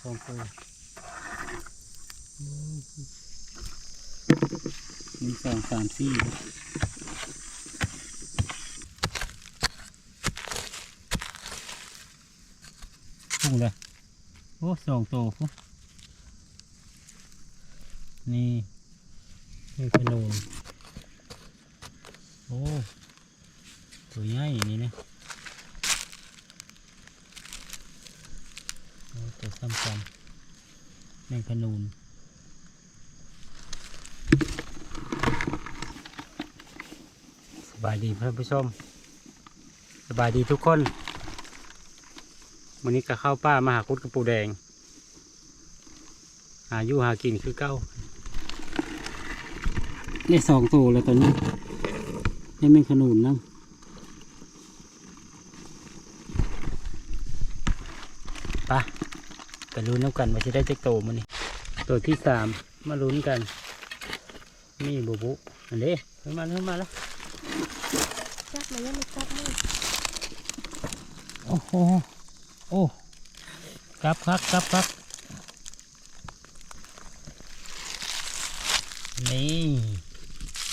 สองตัวหนึ่งสองสามสี่พุ่งเลยโอ้สองตัวพุ่งนี่นี่ขนุนโอ้ ตัวใหญ่นี่นะโอ้ ตัวซ้ำกันแมงขนุนสบายดีเพื่อนผู้ชม สบายดีทุกคนวันนี้ก็เข้าป้ามาหาคุดกระปูแดง หาอยู่หากินคือเก้านี่สองตัวแล้วตอนนี้นี่แมงขนุนนั่งไปะ ไปลุ้นน้ำกันว่าจะได้เจ๊กโตมันนี่ตัวที่สามมาลุ้นกันนี่บุบุอันนี้ขึ้นมาขึ้นมาแล้วจับเลยยังไม่จับมือโอ้โหโอ้กลับครับกลับครับนี่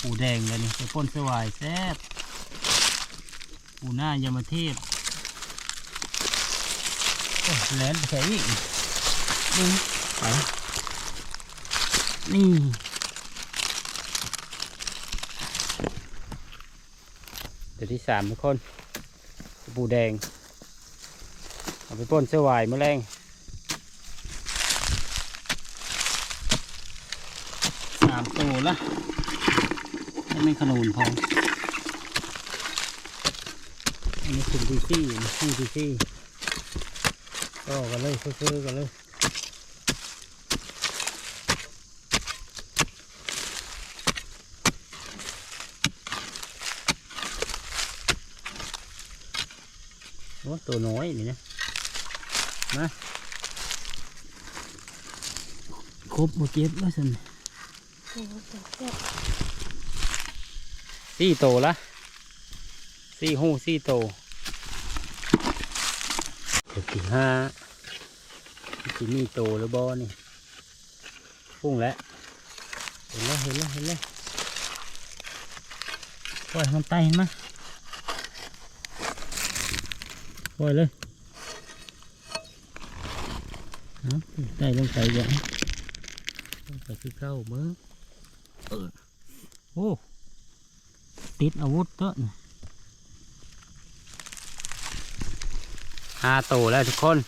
ปูแดงเลยนี่ไปป้นสวายแซ่บปูหน้ายามาเทศโอ้แหลนไปใส่อีก นี่ไปนี่เดี๋ยวที่สามทุกคนปูแดง เอาไปป้นเสื้อวายแมลงสามตัวละนี่ไม่ขนุนพออันนี้คุณดีซี่นี่ดีซี่ก็กันเลยซื้อๆกันเลย โอ้ตัวน้อยนี่นะมาครบหมดเก็บแล้วสินสี่โตละสี่หูสี่โตเจ็ดสี่ห้า สี่มีโตหรือบอนี่พุ่งแล้วเห็นแล้วเห็นแล้วเห็นแล้วปล่อยมันไตเห็นไหมปล่อยเลยเอาไตลงไปอย่างลงไปคือเข้าเบิ้งเออโอ้ติดอาวุธเต้นห้าโตแล้วทุกคน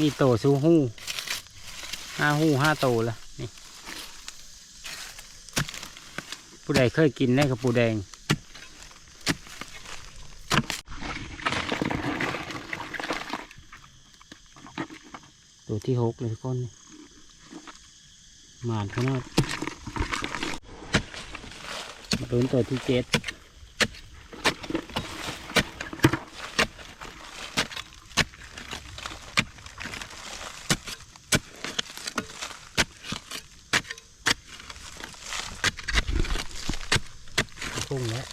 มีโตสูหูห้าหูห้าโตแล้วนี่ผู้ใดเคยกินได้กับปูแดงตัวที่หกเลยทุกคนหมานขนาดมาลุ้นตัวที่เจ็ด พุ่งแล้ว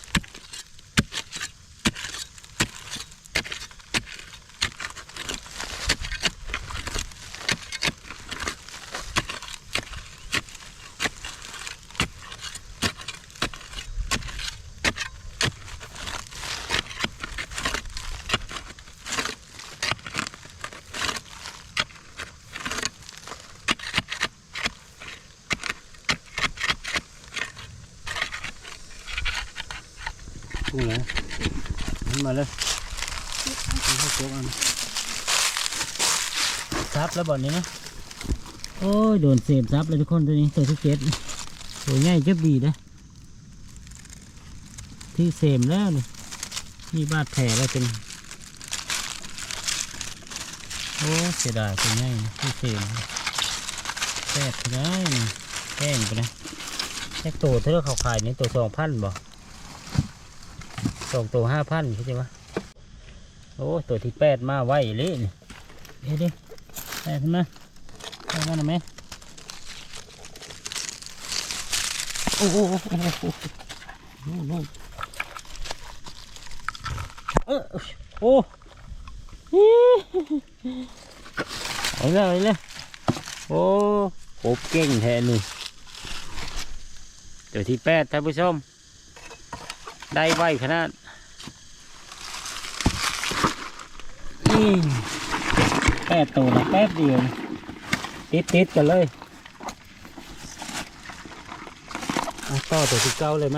พุ่งแล้วขึ้นมาเลยให้โจ๊กอันซับแล้วบ่อนนี้นะโอ้ยโดนเสพซับเลยทุกคนตัวนี้ตัวที่เจ็ดตัวใหญ่เจ็บดีนะที่เสมแล้วนี่มีบาดแผลแล้วเป็นโอ้เสียดายตัวใหญ่นะที่เสมแซ่บไปได้แกล้งไปนะแค่ตัวเท่าเขาขายนี่ตัวสองพันบ่ สองตัวห้าพันเข้าใจปะโอ้ตัวที่แปดมาไวเลยนี่เฮ้ดิแปดขึ้นมาแปดมาหน่อยไหมโอ้โหโอ้โหโอ้โหโอ้โหเออโอ้เอาเลยเอาเลยโอ้โหเก่งแท้นี่ตัวที่แปดท่านผู้ชมได้ไวขนาด แปดตัวนะแป๊บเดียว ติดติดกันเลยต่อตัวที่เก้าเลยไหม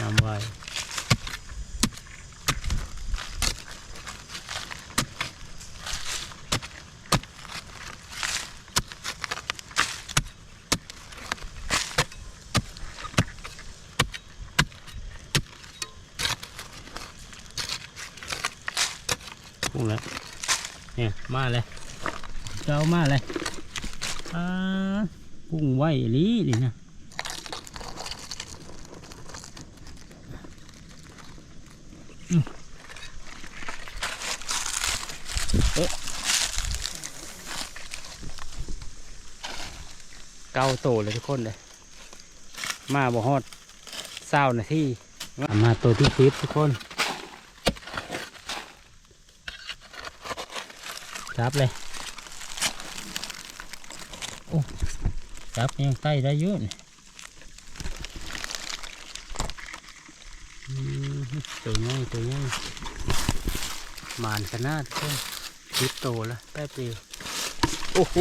นำไว้ แล้วเนี่ยมาเลยเจ้ามาเลยอ่ากุ้งไหวอีลีนี่นะเอ๊ะเก้าโตเลยทุกคนเลย มาบ่ฮอดเศร้านาที่มาตัวที่คลิปทุกคน จับเลยโอ้จับยังใต้ได้เยอะนี่อืมตัวง่ายตัวง่ายหมานขนาดเพื่อนคิดโตแล้วแป๊บเดียวโอ้โห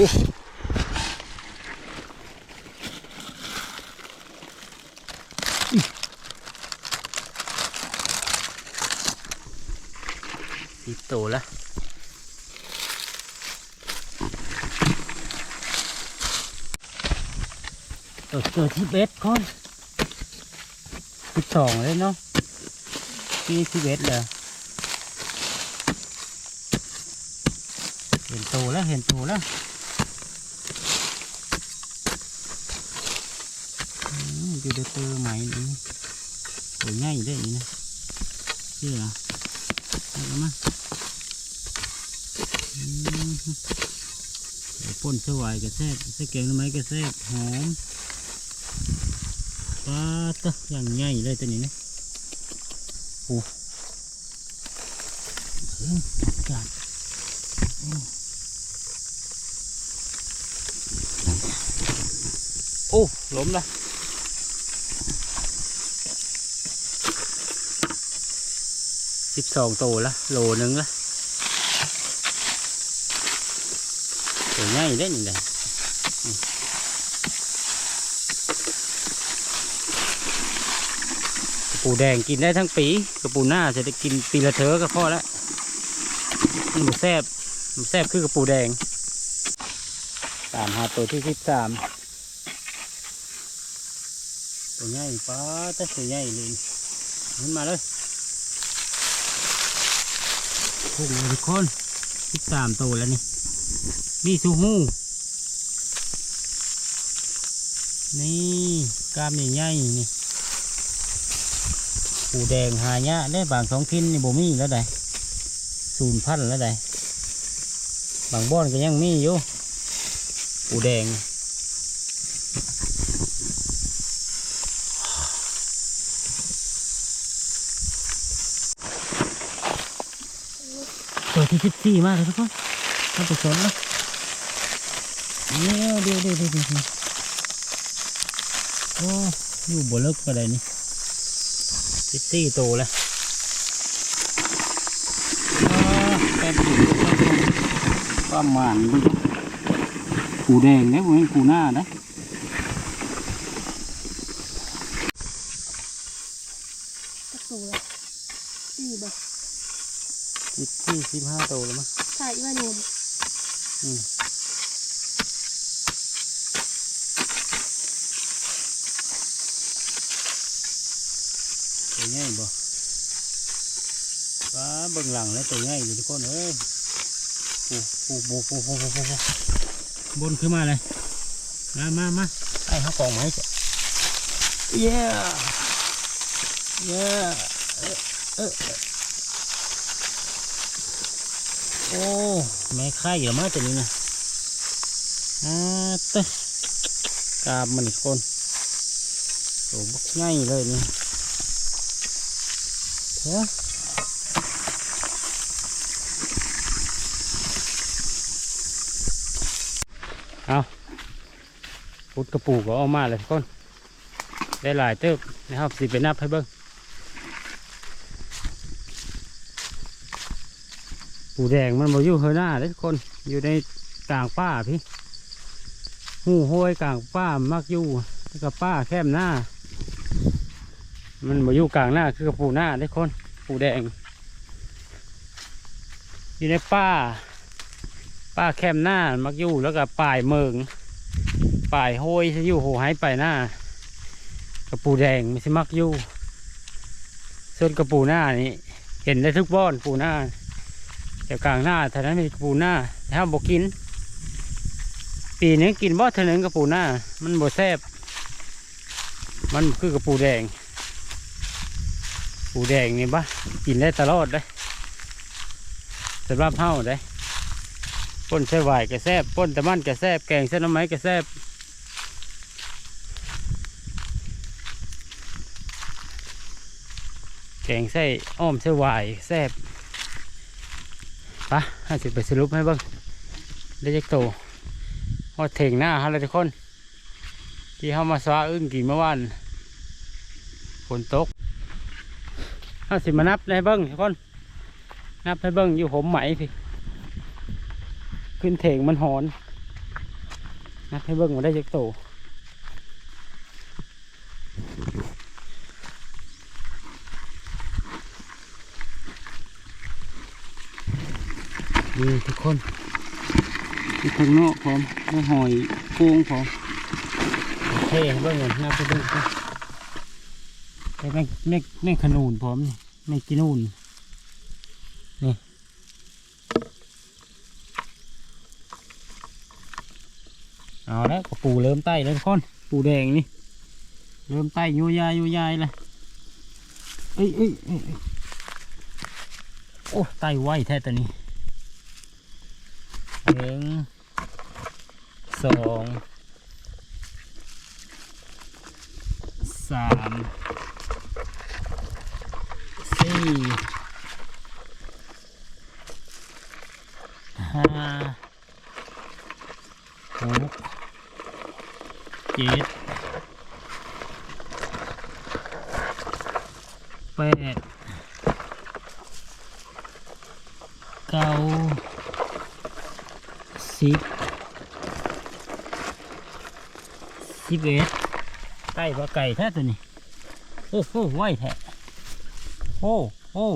คิดโตแล้ว ตัวตัวที่เบสคนสิบสองเลยเนาะที่สิบเอ็ดเลยเห็นตัวแล้วเห็นตัวแล้วอืมอยู่ในตัวใหม่นี่ตัวใหญ่ได้นี่นะเชื่อเหรอเอาละมาอืมใส่ป่นสวายกระแทกใส่แกงหน่อไมกระแทกหอม ปลาตะอย่างใหญ่เลยตัวนี้นะโอ้กาดโอ้โอ้ล้มละสิบสองตัวละโลนึงละตัวใหญ่ได้นี่แหละ กระ ปูแดงกินได้ทั้งปีกระปูหน้าจะได้กินปีละเทอก็พอแล้วมันแซบมันแซบคือกระปูแดง ตามหาตัวที่สิบสามตัวใหญ่ป้าต่ตัวใหญ่เลยขึ้นมาเลยพุ่งเลยทุกคนสิบสามตัวแล้วนี่นี่ซูฮูนี่กล้ามใหญ่ๆนี่ ปูแดงหายะได้บางท้องถิ่นนี่บ่มีแล้วได้ศูนย์พันแล้วได้บางบ่อนก็ยังมีอยู่ปูแดงตัวที่สิบสี่มากเลยทุกคนท่านผู้ชมนะเดี๋ยวเดี๋ยวเดี๋ยวเดี๋ยวโอ้อยู่บ่เลิกก็ได้นี่ ซิตี้โตแล้วแป๊บอยู่ประมาณนี้ปูแดงเนี่ยผมเป็นปูหน้านะตะปูละสี่บ่สิบสี่สิบห้าโตแล้วมั้งใช่ว่าโยมอืมตัวง่ายบ่ว้า เบิ่งหลังแล้วตัวง่ายอยู่ทุกคนเอ้ยปูปูปูปูปูปูปูบนขึ้นมาเลย มามามาไอ้เขากองไม้จ้ะเย้เย้เออเออโอ้แม่ไข่เหรอมาตัวนี้นะอ่าเต้กราบมันอีกคนโอ้บักง่ายเลยนี่เฮ้ เอาพุดกระปูก็เออกมาเลยทุกคนได้หลายเติบนะครับสิไปนับให้เบิ้งปูแดงมันมาอยู่เฮอหน้าเลยทุกคนอยู่ในกลางป่าพี่หูห้วยกลางป้ามักอยู่แล้วก็ป้าแคมหน้า มันมาอยู่กลางหน้าคือกระปูหน้าได้คน ปูแดง อยู่ในป้า ป้าแคมหน้ามักอยู่แล้วก็ป่ายเมืองป่ายห้วยอยู่โหหายไปหน้ากระปูแดงไม่ใช่มักอยู่ส่วนกระปูหน้านี่เห็นได้ทุกบ้อนปูหน้าแต่กลางหน้าแต่นั้นมีกระปูหน้าถ้าบอกกิน ปีนี้กินบ่เท่านึงกระปูหน้า มันบ่แซ่บมันคือกระปูแดง ปูแดงนี่บ้ากินได้ตลอดเลยสำหรับเฮาได้ ป่นใส่หวายก็แซ่บป่นตะมันก็แซ่บแกงเส้นน้ำไม้ก็แซ่บแกงใส่อ้อมใส่หวายแซ่บปะห้าสิบไปสรุปให้บิ่งได้จักโตพอถึงหน้าฮะเลยทุกคน ที่เข้ามาซ้าอึ้งกี่เมื่อวานฝนตกเอาสิบมานับให้เบิ้งทุกคน นับให้เบิ้งอยู่ผมไหมพี่ ขึ้นเถงมันหอนนับให้เบิ้งมาได้จักโตนี่ทุกคนมีข้างนอกพร้อมม่หอยโค้งพร้อมโอเคเบิ่งเงินน่าไปดูกันแม่งแม่งแม่ขนูนพร้อมนี่แม่กินนูน เอาแล้วก็ปูเริ่มไต่แล้วทุกคนปูแดงนี่เริ่มไต่โยยายโยยายเลยเอ้ยเอ้ยเอ้ยเอ้ยโอ้ไต่ไวแท้ตัวนี้หนึ่งสองสามสี่ห้าหกเจ็ดแปดเก้าสิบสิบเอ็ดไก่ปลาไก่แท้ตัวนี้ โอ้โหไหวแท้โอ้โอ้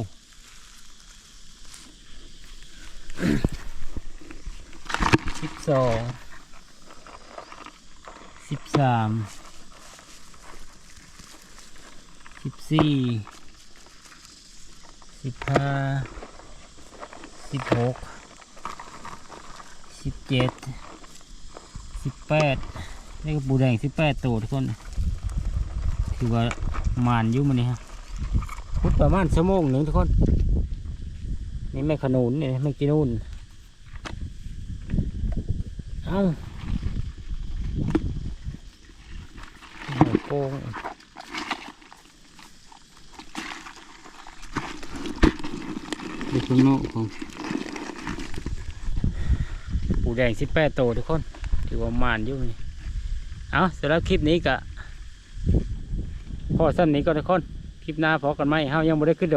สิบสอง สิบสามสิบสี่สิบห้าสิบหกสิบเจ็ดสิบแปดนี่ก็ปูแดงสิบแปดตัวทุกคนถือว่ามานยุ่มันนี่ฮะพุดประมาณชั่วโมงหนึ่งทุกคน นี่แม่ขนุนนี่แม่กินนู่นเอ้า โอ้โหดูข้างนอกของปูแดงสิบแปดตัวทุกคนถือว่ามานอยู่นี่เอาเสร็จแล้วคลิปนี้กะพอสั้นนี้ก็ทุกคน คลิปหน้าพอกันไหมเฮายังไม่ได้ขึ้นดอก